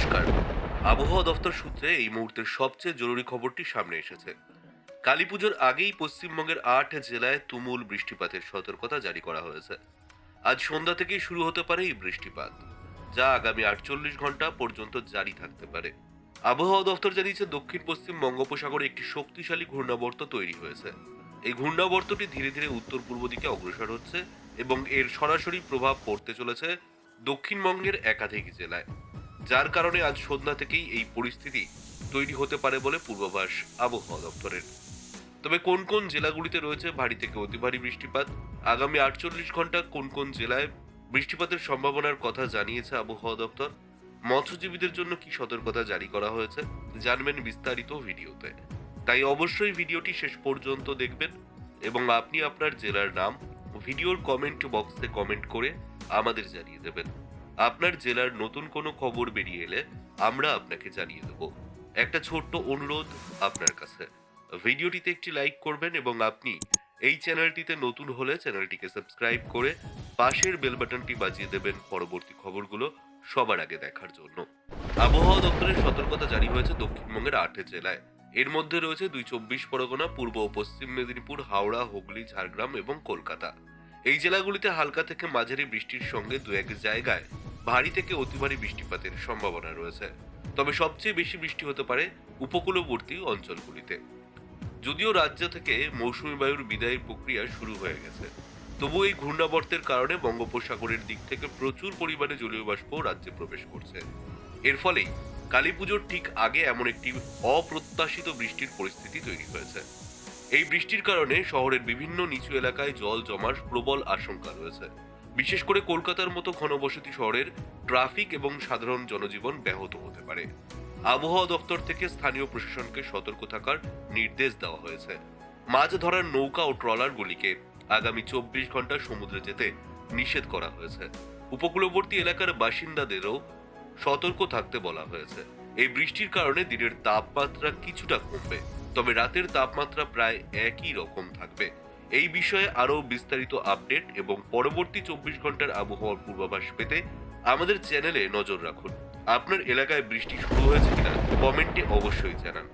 নমস্কার। আবহাওয়া দফতর সূত্রে এই মুহূর্তের সবচেয়ে জরুরি খবরটি সামনে এসেছে। কালী পুজোর আগেই পশ্চিমবঙ্গের আট জেলায় তুমুল বৃষ্টিপাতের সতর্কতা জারি করা হয়েছে। আজ সন্ধ্যা থেকেই শুরু হতে পারে এই বৃষ্টিপাত, যা আগামী আটচল্লিশ ঘণ্টা পর্যন্ত জারি থাকতে পারে। আবহাওয়া দফতর জানিয়েছে, দক্ষিণ পশ্চিম বঙ্গোপসাগরে একটি শক্তিশালী ঘূর্ণাবর্ত তৈরি হয়েছে। এই ঘূর্ণাবর্তটি ধীরে ধীরে উত্তর পূর্ব দিকে অগ্রসর হচ্ছে এবং এর সরাসরি প্রভাব পড়তে চলেছে দক্ষিণবঙ্গের একাধিক জেলায়। যার কারণে আজ সন্ধ্যা থেকেই এই পরিস্থিতি তৈরি হতে পারে বলে পূর্বাভাস আবহাওয়া দপ্তরের। তবে কোন কোন জেলাগুলিতে রয়েছে ভারী থেকে অতি ভারী বৃষ্টিপাত? আগামী আটচল্লিশ ঘণ্টা কোন কোন জেলায় বৃষ্টিপাতের সম্ভাবনার কথা জানিয়েছে আবহাওয়া দপ্তর? মৎস্যজীবীদের জন্য কি সতর্কতা জারি করা হয়েছে? জানবেন বিস্তারিত ভিডিওতে। তাই অবশ্যই ভিডিওটি শেষ পর্যন্ত দেখবেন এবং আপনি আপনার জেলার নাম ভিডিওর কমেন্ট বক্সে কমেন্ট করে আমাদের জানিয়ে দেবেন। আপনার জেলার নতুন কোনো খবর বেরিয়ে এলে আমরা আপনাকে জানিয়ে দেব। একটা ছোট্ট অনুরোধ আপনার কাছে। ভিডিওটিতে একটি লাইক করবেন এবং আপনি এই চ্যানেলটিতে নতুন হলে চ্যানেলটিকে সাবস্ক্রাইব করে পাশের বেল বাটনটি বাজিয়ে দেবেন পরবর্তী খবরগুলো সবার আগে দেখার জন্য। আবহাওয়া দপ্তরের সতর্কতা জারি হয়েছে দক্ষিণবঙ্গের আটে জেলায়। এর মধ্যে রয়েছে দুই চব্বিশ পরগনা, পূর্ব ও পশ্চিম মেদিনীপুর, হাওড়া, হুগলি, ঝাড়গ্রাম এবং কলকাতা। এই জেলাগুলিতে হালকা থেকে মাঝারি বৃষ্টির সঙ্গে দু এক জায়গায় ভারী থেকে অতি ভারী বৃষ্টিপাতের সম্ভাবনা রয়েছে। তবে সবচেয়ে বেশি বৃষ্টি হতে পারে উপকূলবর্তী অঞ্চলগুলিতে। যদিও রাজ্য থেকে মৌসুমী বায়ুর বিদায়ের প্রক্রিয়া শুরু হয়ে গেছে তবু এই ঘূর্ণাবর্তের কারণে বঙ্গোপসাগরের দিক থেকে প্রচুর পরিমাণে জলীয় বাষ্প রাজ্যে প্রবেশ করছে। এর ফলেই কালী পুজোর ঠিক আগে এমন একটি অপ্রত্যাশিত বৃষ্টির পরিস্থিতি তৈরি হয়েছে। এই বৃষ্টির কারণে শহরের বিভিন্ন নিচু এলাকায় জল জমার প্রবল আশঙ্কা রয়েছে। বিশেষ করে কলকাতার মতো ঘনবসতি শহরের ট্রাফিক এবং সাধারণ জনজীবন ব্যাহত হতে পারে। আবহাওয়া দপ্তর থেকে স্থানীয় প্রশাসনকে সতর্ক থাকার নির্দেশ দেওয়া হয়েছে। মাছ ধরার নৌকা ও ট্রলারগুলিকে আগামী চব্বিশ ঘণ্টা সমুদ্রে যেতে নিষেধ করা হয়েছে। উপকূলবর্তী এলাকার বাসিন্দাদেরও সতর্ক থাকতে বলা হয়েছে। এই বৃষ্টির কারণে দিনের তাপমাত্রা কিছুটা কমবে, তবে রাতের তাপমাত্রা প্রায় একই রকম থাকবে। এই বিষয়ে আরও বিস্তারিত আপডেট এবং পরবর্তী চব্বিশ ঘণ্টার আবহাওয়ার পূর্বাভাস পেতে আমাদের চ্যানেলে নজর রাখুন। আপনার এলাকায় বৃষ্টি শুরু হয়েছে কিনা, কমেন্টে অবশ্যই জানান।